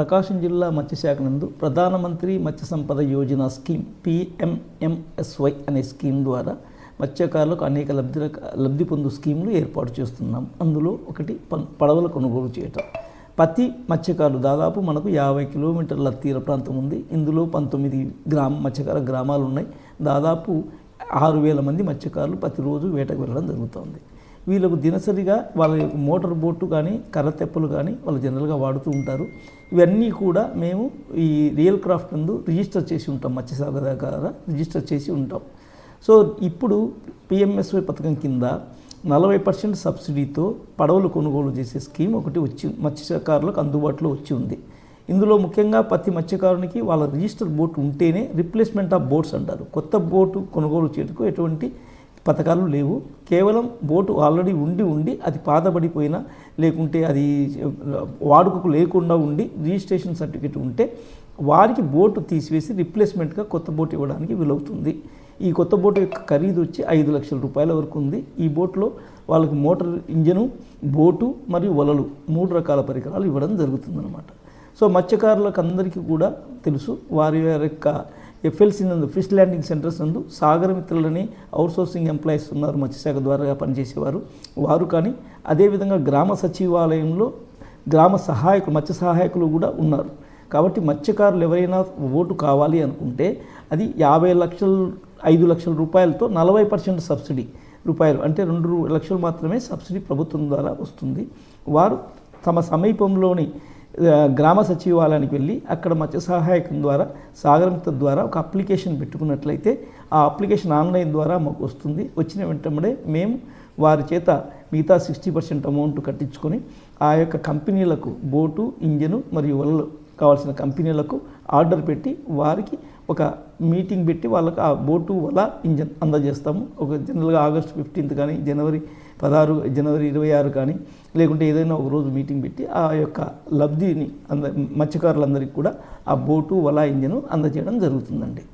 ప్రకాశం జిల్లా మత్స్యశాఖ నందు ప్రధానమంత్రి మత్స్య సంపద యోజన స్కీమ్ పిఎంఎంఎస్వై అనే స్కీమ్ ద్వారా మత్స్యకారులకు అనేక లబ్ధి లబ్ధి పొందు స్కీములు ఏర్పాటు చేస్తున్నాం. అందులో ఒకటి పడవల కొనుగోలు చేయటం. ప్రతి మత్స్యకారులు దాదాపు మనకు యాభై కిలోమీటర్ల తీర ప్రాంతం ఉంది. ఇందులో పంతొమ్మిది గ్రామ మత్స్యకార గ్రామాలు ఉన్నాయి. దాదాపు ఆరు వేల మంది మత్స్యకారులు ప్రతిరోజు వేటకు వెళ్ళడం జరుగుతుంది. వీళ్ళకు దినసరిగా వాళ్ళ యొక్క మోటార్ బోటు కానీ కర్ర తెప్పలు కానీ వాళ్ళు జనరల్గా వాడుతూ ఉంటారు. ఇవన్నీ కూడా మేము ఈ రియల్ క్రాఫ్ట్ నందు రిజిస్టర్ చేసి ఉంటాం మత్స్యశాఖ దగ్గర రిజిస్టర్ చేసి ఉంటాం. సో ఇప్పుడు పిఎంఎస్వై పథకం కింద నలభై పర్సెంట్ సబ్సిడీతో పడవలు కొనుగోలు చేసే స్కీమ్ ఒకటి వచ్చి మత్స్యకారులకు అందుబాటులో వచ్చి ఉంది. ఇందులో ముఖ్యంగా ప్రతి మత్స్యకారునికి వాళ్ళ రిజిస్టర్ బోట్ ఉంటేనే రిప్లేస్మెంట్ ఆఫ్ బోట్స్ అంటారు. కొత్త బోటు కొనుగోలు చేయటకు ఎటువంటి పథకాలు లేవు. కేవలం బోటు ఆల్రెడీ ఉండి ఉండి అది పాతబడిపోయినా లేకుంటే అది వాడుకకు లేకుండా ఉండి రిజిస్ట్రేషన్ సర్టిఫికేట్ ఉంటే వారికి బోటు తీసివేసి రిప్లేస్మెంట్గా కొత్త బోటు ఇవ్వడానికి వీలవుతుంది. ఈ కొత్త బోటు యొక్క ఖరీదు వచ్చి ఐదు లక్షల రూపాయల వరకు ఉంది. ఈ బోట్లో వాళ్ళకి మోటార్ ఇంజను బోటు మరియు వలలు మూడు రకాల పరికరాలు ఇవ్వడం జరుగుతుందన్నమాట. సో మత్స్యకారులకు అందరికీ కూడా తెలుసు వారి వారి యొక్క ఎఫ్ఎల్సీ నందు ఫిష్ ల్యాండింగ్ సెంటర్స్ నందు సాగర మిత్రులని అవుట్సోర్సింగ్ ఎంప్లాయీస్ ఉన్నారు. మత్స్యశాఖ ద్వారా పనిచేసేవారు. వారు కానీ అదేవిధంగా గ్రామ సచివాలయంలో గ్రామ సహాయకులు మత్స్య సహాయకులు కూడా ఉన్నారు. కాబట్టి మత్స్యకారులు ఎవరైనా ఓటు కావాలి అనుకుంటే అది యాభై లక్షల ఐదు లక్షల రూపాయలతో నలభై పర్సెంట్ సబ్సిడీ రూపాయలు అంటే రెండు లక్షలు మాత్రమే సబ్సిడీ ప్రభుత్వం ద్వారా వస్తుంది. వారు తమ సమీపంలోని గ్రామ సచివాలయానికి వెళ్ళి అక్కడ మత్స్య సహాయకం ద్వారా సాగరంత ద్వారా ఒక అప్లికేషన్ పెట్టుకున్నట్లయితే ఆ అప్లికేషన్ ఆన్లైన్ ద్వారా మాకు వస్తుంది. వచ్చిన వెంటనే మేము వారి చేత మిగతా సిక్స్టీ పర్సెంట్ అమౌంట్ కట్టించుకొని ఆ యొక్క కంపెనీలకు బోటు ఇంజను మరియు వలలు కావాల్సిన కంపెనీలకు ఆర్డర్ పెట్టి వారికి ఒక మీటింగ్ పెట్టి వాళ్ళకి ఆ బోటు వల ఇంజన్ అందజేస్తాము. ఒక జనరల్గా ఆగస్ట్ ఫిఫ్టీన్త్ కానీ జనవరి పదహారు జనవరి ఇరవై ఆరు కానీ లేకుంటే ఏదైనా ఒక రోజు మీటింగ్ పెట్టి ఆ యొక్క లబ్ధిని అంద మత్స్యకారులందరికీ కూడా ఆ బోటు వల ఇంజను అందజేయడం జరుగుతుందండి.